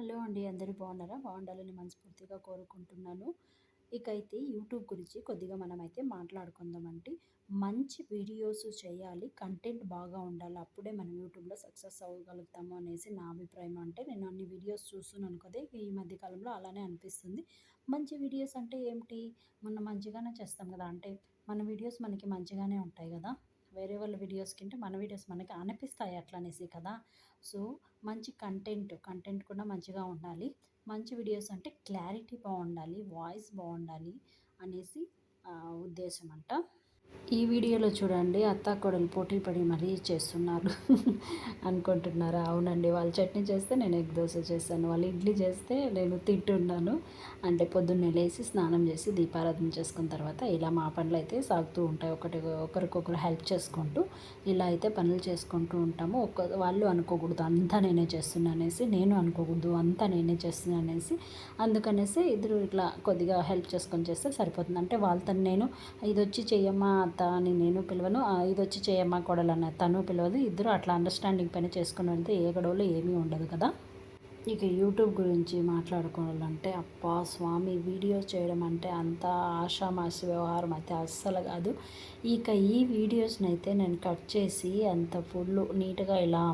Hello అండి అందరూ బాగున్నారా? బాగుండాలని మనస్ఫూర్తిగా కోరుకుంటున్నాను. ఇక అయితే యూట్యూబ్ గురించి కొద్దిగా మనమైతే మాట్లాడుకుందామండి. మంచి వీడియోస్ చేయాలి కంటెంట్ బాగా ఉండాలి అప్పుడే మనం యూట్యూబ్లో సక్సెస్ అవ్వగలుగుతాము అనేసి నా అభిప్రాయం. అంటే నేను అన్ని వీడియోస్ చూస్తున్నాను కదా ఈ మధ్యకాలంలో అలానే అనిపిస్తుంది. మంచి వీడియోస్ అంటే ఏమిటి? మనం మంచిగానే చేస్తాం కదా అంటే మన వీడియోస్ మనకి మంచిగానే ఉంటాయి కదా. వేరే వాళ్ళ వీడియోస్ కంటే మన వీడియోస్ మనకి అనిపిస్తాయి అట్లా అనేసి కదా. సో మంచి కంటెంట్ కంటెంట్ కూడా మంచిగా ఉండాలి. మంచి వీడియోస్ అంటే క్లారిటీ బాగుండాలి వాయిస్ బాగుండాలి అనేసి ఉద్దేశం అంట. ఈ వీడియోలో చూడండి అత్తాకోడలు పోటీ పడి మరీ చేస్తున్నారు అనుకుంటున్నారా? అవునండి వాళ్ళు చట్నీ చేస్తే నేను ఎగ్ దోశ చేశాను వాళ్ళు ఇడ్లీ చేస్తే నేను తింటున్నాను. అంటే పొద్దున్నే లేచి స్నానం చేసి దీపారాధన చేసుకున్న తర్వాత ఇలా మా పనులు అయితే సాగుతూ ఉంటాయి. ఒకటి ఒకరికొకరు హెల్ప్ చేసుకుంటూ ఇలా అయితే పనులు చేసుకుంటూ ఉంటాము. ఒక వాళ్ళు అనుకోకూడదు అంతా నేనే చేస్తున్నా అనేసి నేను అనుకోకూడదు అంతా నేనే చేస్తున్నా అనేసి అందుకనేసి ఇద్దరు ఇట్లా కొద్దిగా హెల్ప్ చేసుకొని చేస్తే సరిపోతుంది. అంటే వాళ్ళతో నేను ఇది వచ్చి చెయ్యమ్మా అత్త అని నేను పిలవను. ఇది వచ్చి చేయమ్మా కోడలు అన్న తను పిలవదు ఇద్దరు అట్లా అండర్స్టాండింగ్ పైన చేసుకుని వెళ్తే ఏ గొడవలు ఏమీ ఉండదు కదా. ఇక యూట్యూబ్ గురించి మాట్లాడుకోవాలంటే అప్పా స్వామి వీడియోస్ చేయడం అంటే అంత ఆషామాసి వ్యవహారం అయితే అస్సలు కాదు. ఇక ఈ వీడియోస్ని అయితే నేను కట్ చేసి అంత ఫుల్ నీట్గా ఇలా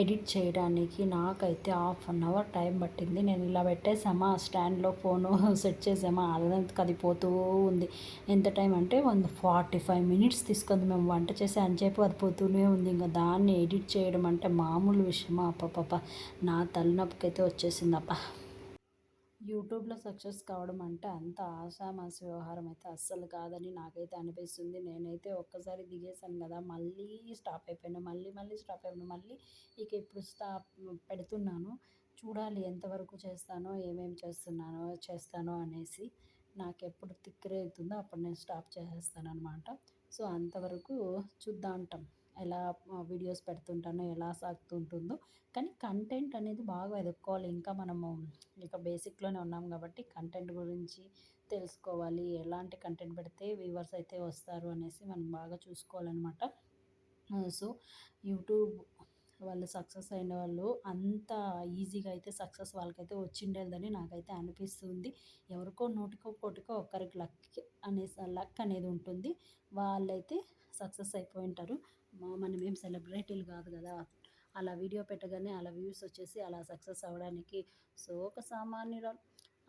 ఎడిట్ చేయడానికి నాకైతే హాఫ్ అన్ అవర్ టైం పట్టింది. నేను ఇలా పెట్టేసామా స్టాండ్లో ఫోను సెట్ చేసామా అదంతా కదిపోతూ ఉంది. ఎంత టైం అంటే వన్ ఫార్టీ ఫైవ్ మినిట్స్ తీసుకుంది మేము వంట చేసి చెప్పి అది పోతూనే ఉంది. ఇంకా దాన్ని ఎడిట్ చేయడం అంటే మామూలు విషయమా? అప్ప పాప నా తలనొప్పికైతే వచ్చేసిందప్ప యూట్యూబ్లో సక్సెస్ కావడం అంటే అంత ఆషామాషి వ్యవహారం అయితే అస్సలు కాదని నాకైతే అనిపిస్తుంది. నేనైతే ఒక్కసారి దిగేశాను కదా మళ్ళీ స్టాప్ అయిపోయాను మళ్ళీ మళ్ళీ స్టాప్ అయిపోయాను మళ్ళీ ఇక ఇప్పుడు స్టాప్ పెడుతున్నాను. చూడాలి ఎంతవరకు చేస్తానో ఏమేమి చేస్తున్నానో చేస్తానో అనేసి నాకు ఎప్పుడు తిక్కరేగుతుందో అప్పుడు నేను స్టాప్ చేసేస్తాను అనమాట సో అంతవరకు చూద్దాంటాం ఎలా వీడియోస్ పెడుతుంటానో ఎలా సాగుతుంటుందో. కానీ కంటెంట్ అనేది బాగా వెతుక్కోవాలి ఇంకా మనము ఇక బేసిక్లోనే ఉన్నాం కాబట్టి కంటెంట్ గురించి తెలుసుకోవాలి. ఎలాంటి కంటెంట్ పెడితే వ్యూవర్స్ అయితే వస్తారు అనేసి మనం బాగా చూసుకోవాలన్నమాట. సో యూట్యూబ్ వాళ్ళు సక్సెస్ అయిన వాళ్ళు అంత ఈజీగా అయితే సక్సెస్ వాళ్ళకైతే వచ్చిండేదని నాకైతే అనిపిస్తుంది. ఎవరికో నోటికో కోటికో ఒక్కరికి లక్ అనేసి లక్ అనేది ఉంటుంది. వాళ్ళైతే సక్సెస్ అయిపోయి ఉంటారు. మనం ఏం సెలబ్రిటీలు కాదు కదా. అలా వీడియో పెట్టగానే అలా వ్యూస్ వచ్చేసి అలా సక్సెస్ అవ్వడానికి సో ఒక సామాన్యుడు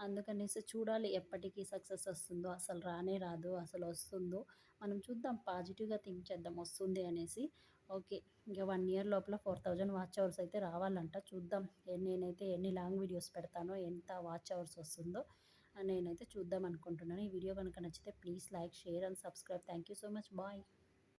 అందుకనేసి చూడాలి ఎప్పటికీ సక్సెస్ వస్తుందో అసలు రానే రాదు అసలు వస్తుందో. మనం చూద్దాం పాజిటివ్గా థింక్ చేద్దాం వస్తుంది అనేసి. ఓకే ఇంకా వన్ ఇయర్ లోపల ఫోర్ థౌజండ్ వాచ్ అవర్స్ అయితే రావాలంట. చూద్దాం నేనైతే ఎన్ని లాంగ్ వీడియోస్ పెడతానో ఎంత వాచ్ అవర్స్ వస్తుందో నేనైతే చూద్దాం అనుకుంటున్నాను. ఈ వీడియో కనుక నచ్చితే please like share and subscribe. Thank you so much. Bye.